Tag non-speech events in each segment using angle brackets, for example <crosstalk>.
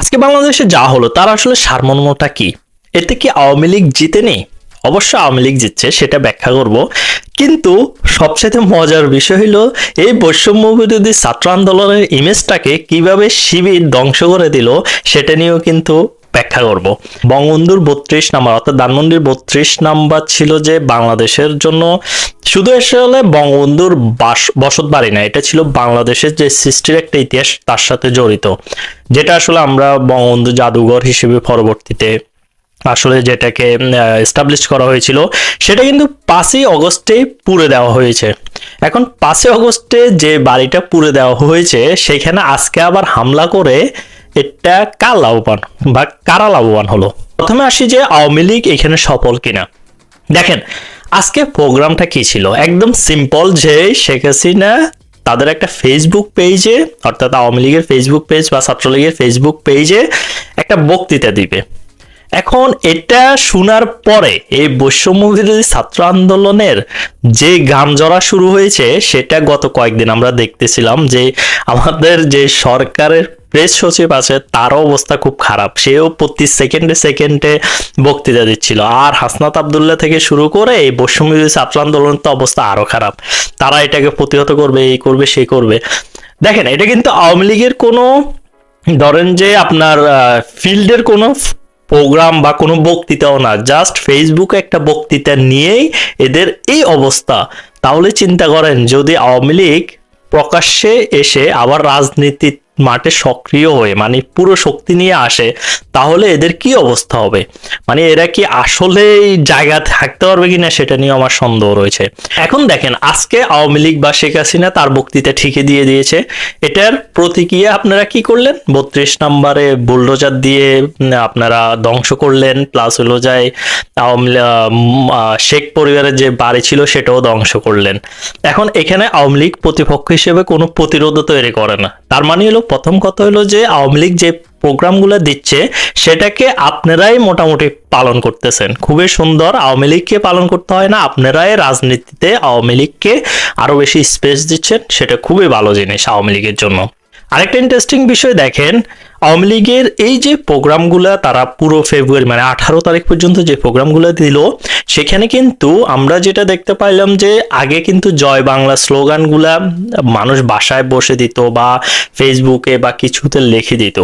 আজকে বাংলাদেশে যা হলো, তার আসলে সারমর্মটা কি? এতে কি আওয়ামী লীগ জিতে নেই অবশ্য আওয়ামী লীগ জিতছে, সেটা ব্যাখ্যা করব। কিন্তু সবচেয়ে মজার বিষয় হলো এই বৈষম্য বিরোধী ছাত্র আন্দোলনের ইমেজটাকে কীভাবে শিবির ধ্বংস করে দিল, সেটা নিয়েও কিন্তু ব্যাখ্যা করব। বঙ্গবন্ধুর বত্রিশ নাম্বার, অর্থাৎ ধানমন্ডির বত্রিশ নাম্বার ছিল যে বাংলাদেশের জন্য, শুধু আসলে বঙ্গবন্ধুর বাস, বসত বাড়ি না, এটা ছিল বাংলাদেশের যে সৃষ্টির একটা ইতিহাস তার সাথে জড়িত। যেটা আসলে আমরা বঙ্গবন্ধু জাদুঘর হিসেবে পরবর্তীতে আসলে যেটাকে এস্টাবলিশ করা হয়েছিল, সেটা কিন্তু পাঁচই অগস্টে পুড়ে দেওয়া হয়েছে। এখন পাঁচই অগস্টে যে বাড়িটা পুড়ে দেওয়া হয়েছে, সেখানে আজকে আবার হামলা করে এটা কার লাভবান বা কারা লাভবান হলো? প্রথমে আসি যে আওয়ামী লীগ এখানে সফল কিনা। দেখেন, আজকে প্রোগ্রামটা কি ছিল? একদম সিম্পল যে শেখ হাসিনা তাদের একটা ফেসবুক পেজে অর্থাৎ আওয়ামী লীগের ফেসবুক পেজ বা ছাত্রলীগের ফেসবুক পেজে একটা বক্তৃতা দিবে। এখন এটা শোনার পরে এই বৈষম্য ছাত্র আন্দোলনের যে গান জড়া শুরু হয়েছে, সেটা গত কয়েকদিন আমরা দেখতেছিলাম যে আমাদের যে সরকারের প্রেস সচিব আছে, তারও অবস্থা খুব খারাপ। সেও প্রতি সেকেন্ডে সেকেন্ডে বক্তৃতা দিচ্ছিল। আর হাসনাত আবদুল্লাহ থেকে শুরু করে এই বৈষম্য ছাত্র আন্দোলনের তো অবস্থা আরও খারাপ। তারা এটাকে প্রতিহত করবে, এই করবে সে করবে। দেখেন, এটা কিন্তু আওয়ামী লীগের কোনো, ধরেন যে আপনার ফিল্ডের কোনো প্রোগ্রাম বা কোনো বক্তৃতাও না। জাস্ট ফেসবুকে একটা বক্তৃতা নিয়েই এদের এই অবস্থা। তাহলে চিন্তা করেন, যদি আওয়ামী লীগ প্রকাশ্যে এসে আবার রাজনীতি মাঠে সক্রিয় হয়ে মানে পুরো শক্তি নিয়ে আসে, তাহলে এদের কি অবস্থা হবে? মানে এরা কি আসলে জায়গা থাকতে পারবে কিনা সেটা নিয়ে আমার সন্দেহ রয়েছে। এখন দেখেন, আজকে আওয়ামী লীগ বা শেখ হাসিনা তার বক্তৃতা ঠিকই দিয়ে দিয়েছে। এটার প্রতিক্রিয়া আপনারা কি করলেন? বত্রিশ নম্বরে বুলডোজার দিয়ে আপনারা ধ্বংস করলেন প্লাস হলো যায় আওয়ামী শেখ পরিবারের যে বাড়ি ছিল সেটাও ধ্বংস করলেন। এখন এখানে আওয়ামী লীগ প্রতিপক্ষ হিসেবে কোনো প্রতিরোধ তৈরি করে না। তার মানে হলো, প্রথম কথা হলো যে, আওয়ামী লীগ যে প্রোগ্রামগুলো দিচ্ছে, সেটাকে আপনারাই মোটামুটি পালন করতেছেন। খুবই সুন্দর, আওয়ামী লীগকে পালন করতে হয় না, আপনারাই রাজনীতিতে আওয়ামী লীগকে আরও বেশি স্পেস দিচ্ছেন, সেটা খুবই ভালো জিনিস আওয়ামী লীগের জন্য। আরেকটা ইন্টারেস্টিং বিষয় দেখেন, আওয়ামী লীগের এই যে প্রোগ্রামগুলো তারা পুরো ফেব্রুয়ারি মানে আঠারো তারিখ পর্যন্ত যে প্রোগ্রামগুলো দিল, সেখানে কিন্তু আমরা যেটা দেখতে পাইলাম যে আগে কিন্তু জয় বাংলা স্লোগানগুলা মানুষ বাসায় বসে দিত বা ফেসবুকে বা কিছুতে লিখে দিত।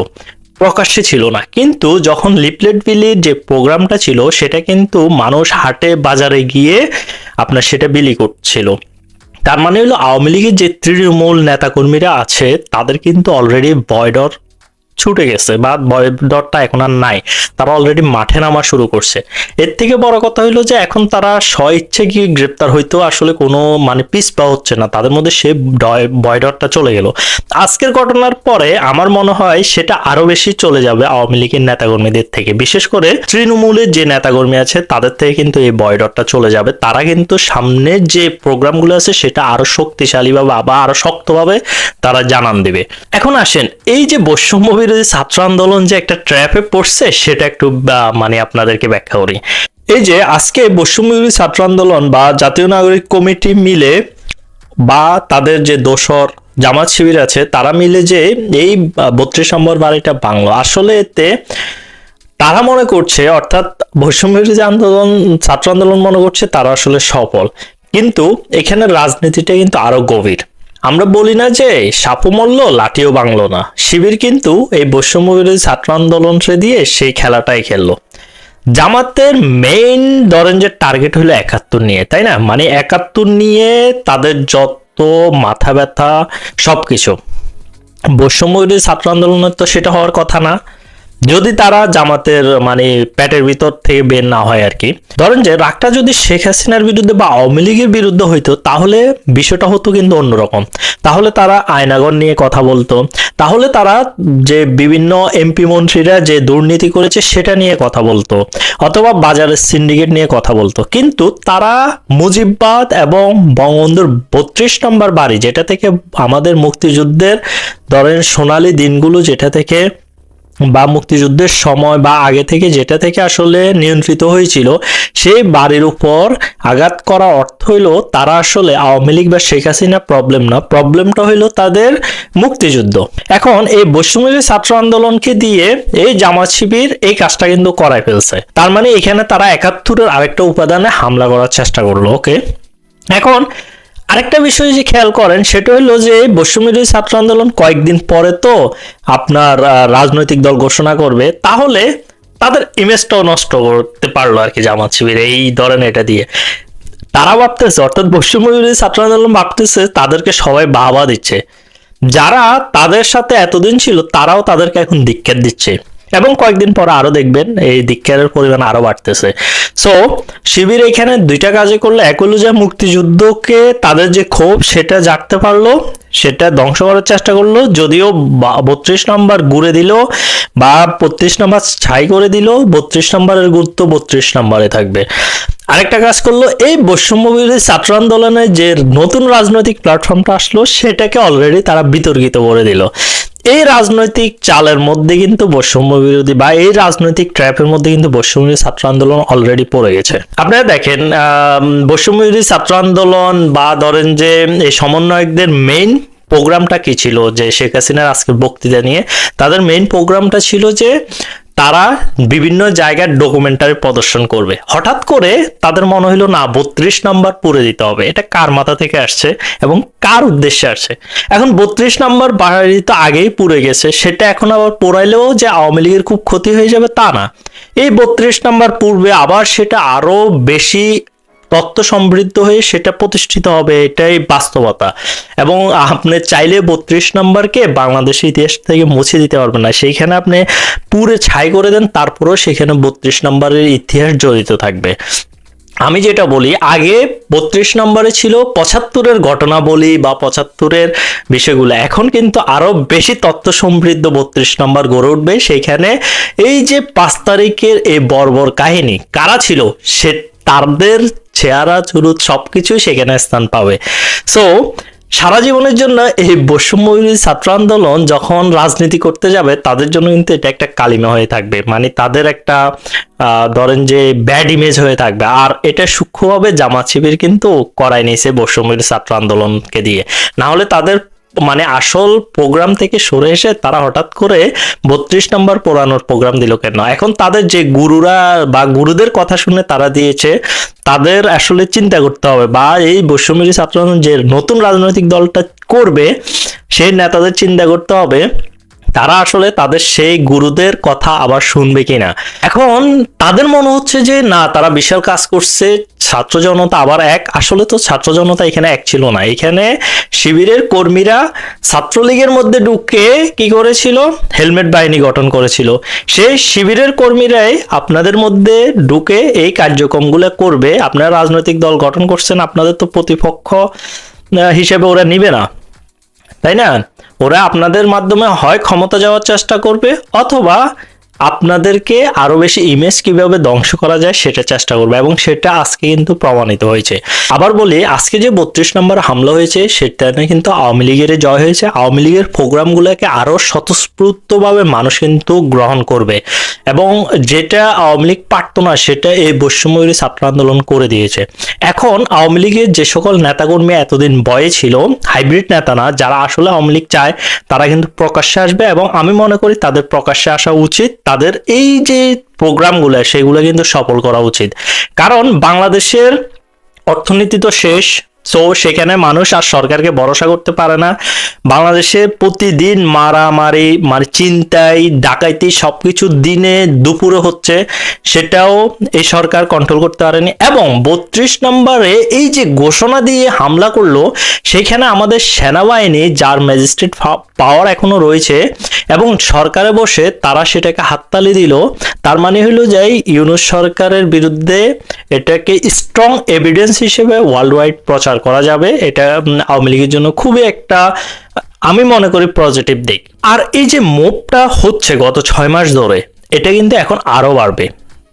প্রকাশ্যে ছিল না। কিন্তু যখন লিপলেট বিলির যে প্রোগ্রামটা ছিল, সেটা কিন্তু মানুষ হাটে বাজারে গিয়ে আপনার সেটা বিলি করছিল। তার মানে হলো আওয়ামী লীগের যে তৃণমূল নেতাকর্মীরা আছে তাদের কিন্তু অলরেডি বয়ডর ছুটে গেছে, বা বয়ডরটা এখন আর নাই, তারা অলরেডি মাঠে নামা শুরু করছে। এর থেকে বড় কথা হলো যে এখন তারা স্ব ইচ্ছে গিয়ে গ্রেপ্তার হইতেও আসলে কোনো মানে পিসপা হচ্ছে না, তাদের মধ্যে সে বয়ডরটা চলে গেল। আজকের ঘটনার পরে আমার মনে হয় সেটা আরও বেশি চলে যাবে আওয়ামী লীগের নেতাকর্মীদের থেকে। বিশেষ করে তৃণমূলের যে নেতাকর্মী আছে, তাদের থেকে কিন্তু এই বয়ডরটা চলে যাবে। তারা কিন্তু সামনের যে প্রোগ্রামগুলো আছে, সেটা আরও শক্তিশালীভাবে বা আরও শক্তভাবে তারা জানান দেবে। এখন আসেন, এই যে বৈষম্য বিরোধী ছাত্র আন্দোলন যে একটা ট্র্যাপে পড়ছে, সেটা একটু মানে আপনাদেরকে ব্যাখ্যা করি। এই যে আজকে বৈষম্য বিরোধী ছাত্র আন্দোলন বা জাতীয় নাগরিক কমিটি মিলে বা তাদের যে দোসর, জামাত শিবির আছে, তারা মিলে যে এই বত্রিশ নম্বর বাড়িটা বাংলো আসলে এতে তারা মনে করছে, অর্থাৎ বৈষম্য বিরোধী আন্দোলন, ছাত্র আন্দোলন মনে করছে, তারা আসলে সফল। কিন্তু এখানে রাজনীতিটা কিন্তু আরও গভীর। আমরা বলি না যে সাপু মরল, লাঠিও বাংলো না। শিবির কিন্তু এই বৈষম্য বিরোধী ছাত্র আন্দোলন দিয়ে সেই খেলাটাই খেললো। জামাতের মেইন ধরেন যে টার্গেট হলো একাত্তর নিয়ে, তাই না? মানে একাত্তর নিয়ে তাদের যত মাথা ব্যথা, সবকিছু। বৈষম্য বিরোধী ছাত্র আন্দোলনের তো সেটা হওয়ার কথা না। যদি তারা জামাতের মানে প্যাটের ভিতর থেকে বের না হয় আর কি। ধরেন যে রাগটা যদি শেখ হাসিনার বিরুদ্ধে বা আওয়ামী লীগের বিরুদ্ধে হইতো, তাহলে বিষয়টা হতো কিন্তু অন্যরকম। তাহলে তারা আয়নাগর নিয়ে কথা বলতো। তাহলে তারা যে বিভিন্ন এমপি মন্ত্রীরা যে দুর্নীতি করেছে, সেটা নিয়ে কথা বলতো। অথবা বাজারের সিন্ডিকেট নিয়ে কথা বলতো। কিন্তু তারা মুজিববাদ এবং বঙ্গবন্ধুর বত্রিশ নম্বর বাড়ি, যেটা থেকে আমাদের মুক্তিযুদ্ধের, ধরেন সোনালী দিনগুলো, যেটা থেকে বা মুক্তিযুদ্ধের সময় বা আগে থেকে যেটা থেকে আসলে নিয়ন্ত্রিত হয়েছিল, সেই বাড়ির উপর আঘাত করা অর্থ হইল তারা আসলে আওয়ামী লীগ বা শেখ হাসিনা প্রবলেম না। প্রবলেমটা হইল তাদের মুক্তিযুদ্ধ। এখন এই বৈষম্যী ছাত্র আন্দোলনকে দিয়ে এই জামাত শিবির এই কাজটা কিন্তু করাই ফেলছে। তার মানে এখানে তারা একাত্তরের আরেকটা উপাদানে হামলা করার চেষ্টা করল ওকে এখন আরেকটা বিষয় যে খেয়াল করেন, সেটা হলো যে বৈষম্যবিরোধী ছাত্র আন্দোলন কয়েকদিন পরে তো আপনার রাজনৈতিক দল ঘোষণা করবে, তাহলে তাদের ইমেজটাও নষ্ট করতে পারল আর কি জামাত শিবির, এই ধরেন এটা দিয়ে। তারা ভাবতেছে, অর্থাৎ বৈষম্যবিরোধী ছাত্র আন্দোলন ভাবতেছে, তাদেরকে সবাই বাহবা দিচ্ছে। যারা তাদের সাথে এতদিন ছিল, তারাও তাদেরকে এখন ধিক্ষার দিচ্ছে। এবং কয়েকদিন পরে আরও দেখবেন, এই ধিক্ষারের পরিমাণ আরও বাড়তেছে। সো শিবির এখানে দুইটা কাজে করল। এক হলো যে মুক্তিযুদ্ধকে তাদের যে ক্ষোভ, সেটা জাগতে পারল, সেটা ধ্বংস করার চেষ্টা করল, যদিও বত্রিশ নম্বর ঘুরে দিল বা বত্রিশ নম্বর ছাই করে দিল, বত্রিশ নম্বরের গুরুত্ব বত্রিশ নম্বরে থাকবে। আরেকটা কাজ করল, এই বৈষম্য বিরোধী ছাত্র আন্দোলনে যে নতুন রাজনৈতিক প্ল্যাটফর্মটা আসলো, সেটাকে অলরেডি তারা বিতর্কিত করে দিল। এই রাজনৈতিক চালের মধ্যে কিন্তু বৈষম্য বিরোধী বা এই রাজনৈতিক ট্র্যাপের মধ্যে কিন্তু বৈষম্য ছাত্র আন্দোলন অলরেডি পড়ে গেছে। আপনারা দেখেন বৈষম্য বিরোধী ছাত্র আন্দোলন বা ধরেন যে এই সমন্বয়কদের মেইন প্রোগ্রামটা কি ছিল? যে শেখ হাসিনার আজকে বক্তৃতা নিয়ে, তাদের মেইন প্রোগ্রামটা ছিল যে তারা বিভিন্ন জায়গার ডকুমেন্টারি প্রদর্শন করবে। হঠাৎ করে তাদের মনে হইল, না, বত্রিশ নাম্বার পুরে দিতে হবে। এটা কার মাথা থেকে আসছে এবং কার উদ্দেশ্যে আসছে? এখন বত্রিশ নাম্বার বাড়ি তো আগেই পুড়ে গেছে। সেটা এখন আবার পড়াইলেও যে আওয়ামী লীগের খুব ক্ষতি হয়ে যাবে তা না। এই বত্রিশ নাম্বার পূর্বে আবার সেটা আরও বেশি তত্ত্ব সমৃদ্ধ হয়ে সেটা প্রতিষ্ঠিত হবে, এটাই বাস্তবতা। এবং আপনি চাইলে বত্রিশ নম্বরকে বাংলাদেশের ইতিহাস থেকে মুছে দিতে পারবেন না। সেইখানে আপনি পুরে ছাই করে দেন, তারপরেও সেখানে বত্রিশ নম্বরের ইতিহাস জড়িত থাকবে। আমি যেটা বলি, আগে বত্রিশ নম্বরে ছিল পঁচাত্তরের ঘটনা বলি বা পঁচাত্তরের বিষয়গুলো। এখন কিন্তু আরও বেশি তত্ত্ব সমৃদ্ধ বত্রিশ নম্বর গড়ে উঠবে। সেইখানে এই যে পাঁচ তারিখের এই বর্বর কাহিনী, কারা ছিল সে তাদের চেহারা চুরুত সবকিছুই সেখানে স্থান পাবে। সো সারা জীবনের জন্য এই বৈষম্য ছাত্র আন্দোলন যখন রাজনীতি করতে যাবে, তাদের জন্য কিন্তু এটা একটা কালিমা হয়ে থাকবে। মানে তাদের একটা ধরেন যে ব্যাড ইমেজ হয়ে থাকবে। আর এটা সূক্ষ্মভাবে জামাত শিবির কিন্তু করায় নিয়েছে বৈষম্য ছাত্র আন্দোলনকে দিয়ে। না হলে তাদের মানে আসল প্রোগ্রাম থেকে সরে এসে তারা হঠাৎ করে বত্রিশ নম্বর পড়ানোর প্রোগ্রাম দিল কেন? এখন তাদের যে গুরুরা বা গুরুদের কথা শুনে তারা দিয়েছে, তাদের আসলে চিন্তা করতে হবে বা এই বৈষম্যী ছাত্র যে নতুন রাজনৈতিক দলটা করবে, সেই নেতাদের চিন্তা করতে হবে তারা আসলে তাদের সেই গুরুদের কথা আবার শুনবে কিনা? এখন তাদের মনে হচ্ছে যে, না, তারা বিশাল কাজ করছে, ছাত্র জনতা আবার এক। আসলে তো ছাত্র জনতা এখানে এক ছিল না। এখানে শিবিরের কর্মীরা ছাত্রলীগের মধ্যে ঢুকে কি করেছিল? হেলমেট বাহিনী গঠন করেছিল। সেই শিবিরের কর্মীরাই আপনাদের মধ্যে ঢুকে এই কার্যক্রমগুলো করবে। আপনারা রাজনৈতিক দল গঠন করছেন, আপনাদের তো প্রতিপক্ষ হিসেবে ওরা নিবে না। তাই না? ওরা আপনাদের মাধ্যমে হয় ক্ষমতা যাওয়ার চেষ্টা করবে অথবা আপনাদেরকে আরও বেশি ইমেজ কীভাবে ধ্বংস করা যায় সেটা চেষ্টা করবে এবং সেটা আজকে কিন্তু প্রমাণিত হয়েছে। আবার বলি, আজকে যে বত্রিশ নম্বর হামলা হয়েছে সেটা নিয়ে কিন্তু আওয়ামী লীগের জয় হয়েছে। আওয়ামী লীগের প্রোগ্রামগুলোকে আরও স্বতঃস্ফূর্তভাবে মানুষ কিন্তু গ্রহণ করবে এবং যেটা আওয়ামী লীগ পারতো না, সেটা এই বৈষম্যবিরোধী ছাত্র আন্দোলন করে দিয়েছে। এখন আওয়ামী লীগের যে সকল নেতাকর্মী এতদিন বয়ে ছিল, হাইব্রিড নেতা না, যারা আসলে আওয়ামী লীগ চায়, তারা কিন্তু প্রকাশ্যে আসবে এবং আমি মনে করি তাদের প্রকাশ্যে আসা উচিত। তাদের এই যে প্রোগ্রামগুলো সেগুলো কিন্তু সফল করা উচিত। কারণ বাংলাদেশের অর্থনীতি তো শেষ সো সেখানে মানুষ আর সরকারকে ভরসা করতে পারে না। বাংলাদেশে প্রতিদিন মারামারি মানে চিন্তাই, ডাকাইতি সবকিছু দিনে দুপুরে হচ্ছে। সেটাও এই সরকার কন্ট্রোল করতে পারেনি। এবং বত্রিশ নম্বরে এই যে ঘোষণা দিয়ে হামলা করল, সেখানে আমাদের সেনাবাহিনী, যার ম্যাজিস্ট্রেট পাওয়ার এখনও রয়েছে এবং সরকারে বসে তারা সেটাকে হাততালি দিল। তার মানে হলো যে ইউনুস সরকারের বিরুদ্ধে এটাকে স্ট্রং এভিডেন্স হিসেবে ওয়ার্ল্ড ওয়াইড প্রচার করা যাবে, এটা আওয়ামী লীগের জন্য খুবই একটা, আমি মনে করি পজিটিভ দিক। আর এই যে মোপটা হচ্ছে গত ছয় মাস ধরে, এটা কিন্তু এখন আরও বাড়বে।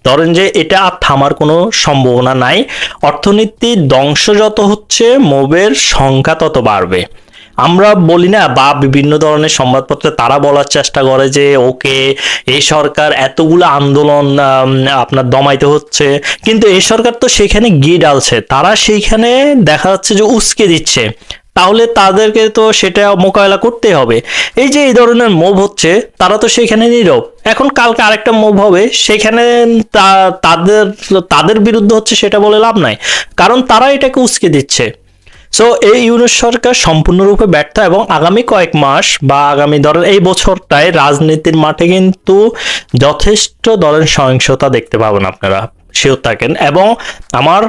ধরেন যে এটা আর থামার কোনো সম্ভাবনা নাই, অর্থনীতি ধ্বংস যত হচ্ছে মোবের সংখ্যা তত বাড়বে। আমরা বলি না, বা বিভিন্ন ধরনের সংবাদপত্রে তারা বলার চেষ্টা করে যে, ওকে এই সরকার এতগুলো আন্দোলন আপনার দমাইতে হচ্ছে। কিন্তু এই সরকার তো সেখানে গিয়ে ডালছে। তারা সেইখানে দেখা যাচ্ছে যে উস্কে দিচ্ছে। তাহলে তাদেরকে তো সেটা মোকাবেলা করতে হবে। এই যে এই ধরনের মুভ হচ্ছে, তারা তো সেখানে নীরব। এখন কালকে আরেকটা মুভ হবে, সেখানে তাদের তাদের বিরুদ্ধে হচ্ছে সেটা বলে লাভ নাই। কারণ তারা এটাকে উস্কে দিচ্ছে। সো এই ইউনুস সরকার সম্পূর্ণরূপে ব্যর্থ এবং আগামী কয়েক মাস বা আগামী ধরেন এই বছরটায় রাজনীতির মাঠে কিন্তু যথেষ্ট দলের সহিংসতা দেখতে পাবেন আপনারা শিওর থাকেন। এবং আমার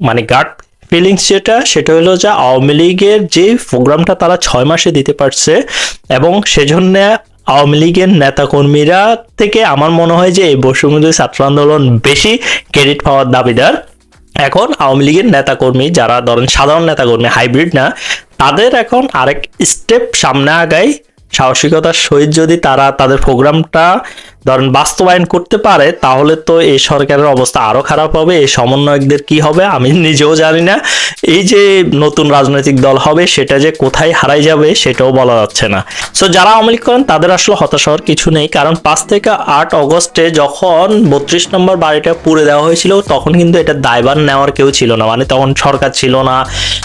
মানে গাট ফিলিংস যেটা, সেটা হলো যে আওয়ামী লীগের যে প্রোগ্রামটা তারা ছয় মাসে দিতে পারছে এবং সেজন্য আওয়ামী লীগের নেতাকর্মীরা থেকে আমার মনে হয় যে এই বৈষম্যবিরোধী ছাত্র আন্দোলন বেশি ক্রেডিট পাওয়ার দাবিদার। এখন আওয়ামী লীগের নেতাকর্মী যারা ধরেন সাধারণ নেতাকর্মী হাইব্রিড না, তাদের এখন আরেক স্টেপ সামনে আগায় সাহসিকতার সহিত যদি তারা তাদের প্রোগ্রামটা ধরেন, বাস্তবায়ন করতে পারে, তাহলে তো এই সরকারের অবস্থা আরও খারাপ হবে, এই সমন্বয়কদের কি হবে আমি <laughs> নিজেও জানি না। এই যে নতুন রাজনৈতিক দল হবে, সেটা যে কোথায় হারাই যাবে, সেটাও বলা যাচ্ছে না। সো যারা আওয়ামী করেন, তাদের আসলে হতাশ হওয়ার কিছু নেই, কারণ পাঁচ থেকে আট অগস্টে যখন বত্রিশ নম্বর বাড়িটা পুড়ে দেওয়া হয়েছিল, তখন কিন্তু এটা দায়ভার নেওয়ার কেউ ছিল না মানে তখন সরকার ছিল না।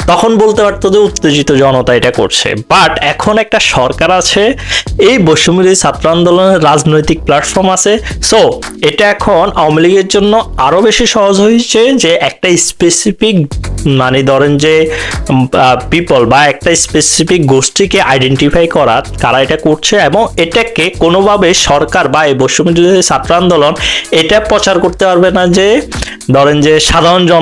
তখন বলতে পারতো যে উত্তেজিত জনতা এটা করছে। বাট এখন একটা সরকার আছে, এই বৈষম্যবিরোধী ছাত্র আন্দোলনের রাজনৈতিক প্ল্যাটফর্ম আছে। সো এটা এখন আওয়ামী লীগের জন্য আরও বেশি সহজ হয়েছে যে একটা স্পেসিফিক মানে ধরেন যে পিপল বা একটা স্পেসিফিক গোষ্ঠীকে আইডেন্টিফাই করা কারা এটা করছে এবং এটাকে কোনোভাবে সরকার বা এই বৈষম্য ছাত্র আন্দোলন এটা প্রচার করতে পারবে না যে, ধরেন যে সাধারণ জন